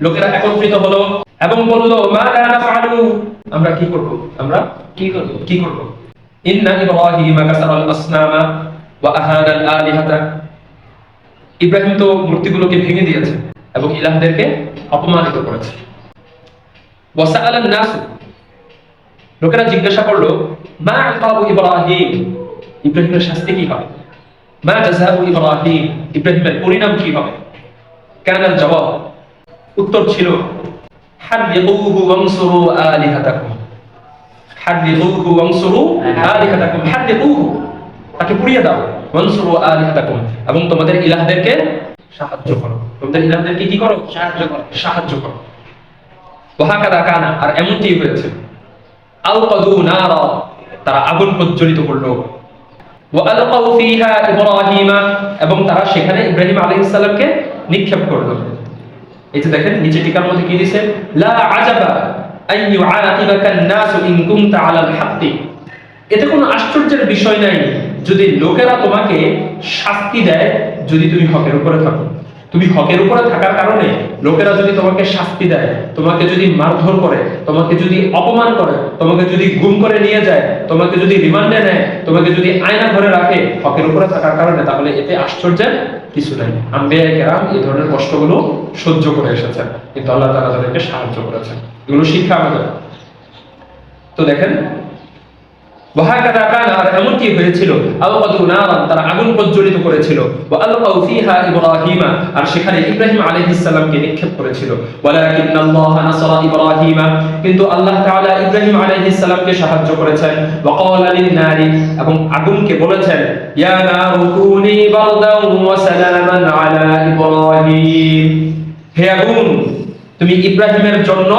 লোকেরা একত্রিত হলো এবং বলল মা কানা আমরা কি করব? আমরা কি করব? কি করব? ইন্না ইব্রাহিমা কাসারাল আসনামা ওয়া আহানা আল আলিহাতা ইব্রাহিম তো মূর্তিগুলোকে ভেঙে দিয়েছে এবং ইলাহদেরকে অপমানিত করেছে। ওয়াসাআল নাস লোকেরা জিজ্ঞাসা করল মা ইকাবু ইব্রাহিম? ইব্রাহিমের শাস্তি কি হবে? মা জাযাউ ইব্রাহিম? ইব্রাহিমের পরিণাম কি হবে? কানাল জবাব? উত্তর ছিল হারিকুহু ওয়ানসুরু আলিহাতাকুম। হারিকুহু ওয়ানসুরু আলিহাতাকুম। হারিকুহু তাকে পুড়িয়ে দাও ওয়ানসুরু আলিহাতাকুম। এবং তোমাদের ইলাহদেরকে সাহায্য করো। তোমাদের ইলাহদেরকে কি করো? সাহায্য করো। সাহায্য করো। কানা আর এমনটি হয়েছে। আলকাদু নারা তারা আগুন প্রজ্বলিত করল। এবং তারা সেখানে ইব্রাহিম আলাইহিস সালামকে নিক্ষেপ করল। এই যে দেখেন, নিচে টিকার মধ্যে কি দিছে? এতে কোনো আশ্চর্যের বিষয় নাই। যদি লোকেরা তোমাকে শাস্তি দেয়, যদি তুমি হকের উপরে থাকো। তুমি হকের উপরে থাকার কারণে লোকেরা যদি তোমাকে শাস্তি দেয়, তোমাকে যদি মারধর করে, তোমাকে যদি অপমান করে, তোমাকে যদি গুম করে নিয়ে যায়, তোমাকে যদি রিমান্ডে নেয়, তোমাকে যদি আয়না ধরে রাখে হকের উপরে থাকার কারণে, তাহলে এতে আশ্চর্যের কিছু নাই। আম্বিয়া কেরাম এই ধরনের কষ্টগুলো সহ্য করে এসেছেন। কিন্তু আল্লাহ তাআলা তাদেরকে সাহায্য করেছেন। এগুলো শিক্ষা আমাদের। তো দেখেন ওয়াহাকাদা কানা আর এমনটি হয়েছিল? নারান তারা আগুন প্রজ্বলিত করেছিল। ওয়া আলকাউ ফিহা ইব্রাহিমা, আর সেখানে ইব্রাহিম আলাইহিস সালামকে নিক্ষেপ করেছিল। ওয়ালাকিন্নাল্লাহ ইব্রাহিমা, কিন্তু আল্লাহ তাআলা ইব্রাহিম আলাইহিস সালামকে সাহায্য করেছেন। ওয়া ক্বালা লিন নারি এবং আগুনকে বলেছেন, ইয়া নারু কুনি ওয়া সালামান আলা ইব্রাহিম। হে আগুন, তুমি ইব্রাহিমের জন্য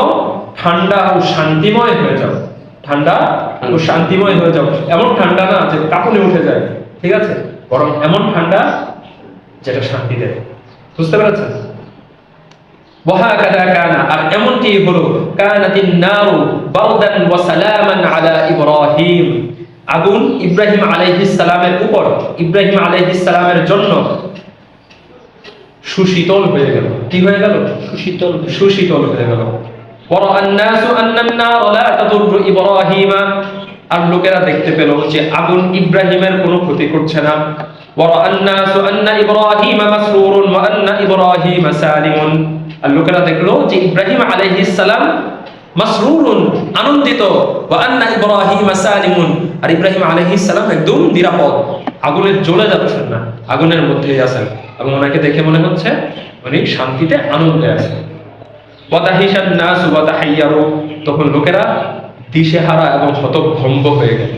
ঠান্ডা ও শান্তিময় হয়ে যাও। ঠান্ডা ও শান্তিময় হয়ে যাও। এমন ঠান্ডা না যে কাঁপুনে উঠে যায়। ঠিক আছে? বরং এমন ঠান্ডা যেটা শান্তি দেয়। বুঝতে পেরেছেন? ওয়াহাকাদা কানা আর এমনটি হলো কানাতিন নারু বারদান ওয়া সালামান আলা ইব্রাহিম। আগুন ইব্রাহিম আলাইহিস সালামের উপর ইব্রাহিম আলাইহিস সালামের জন্য সুশীতল হয়ে গেল। কি হয়ে গেল? সুশীতল সুশীতল হয়ে গেল। আর লোকেরা দেখতে পেল যে আগুন ইব্রাহিমের কোনো ক্ষতি করছে না। আর লোকেরা দেখল যে ইব্রাহিম আর একদম নিরাপদ। আগুনের জ্বলে যাচ্ছেন না। আগুনের মধ্যেই আছেন। এবং ওনাকে দেখে মনে হচ্ছে উনি শান্তিতে আনন্দে আছেন। ওয়াতাহিশান নাস ওয়াতাহাইয়ারু তখন লোকেরা দিশেহারা এবং হতভম্ব হয়ে গেল।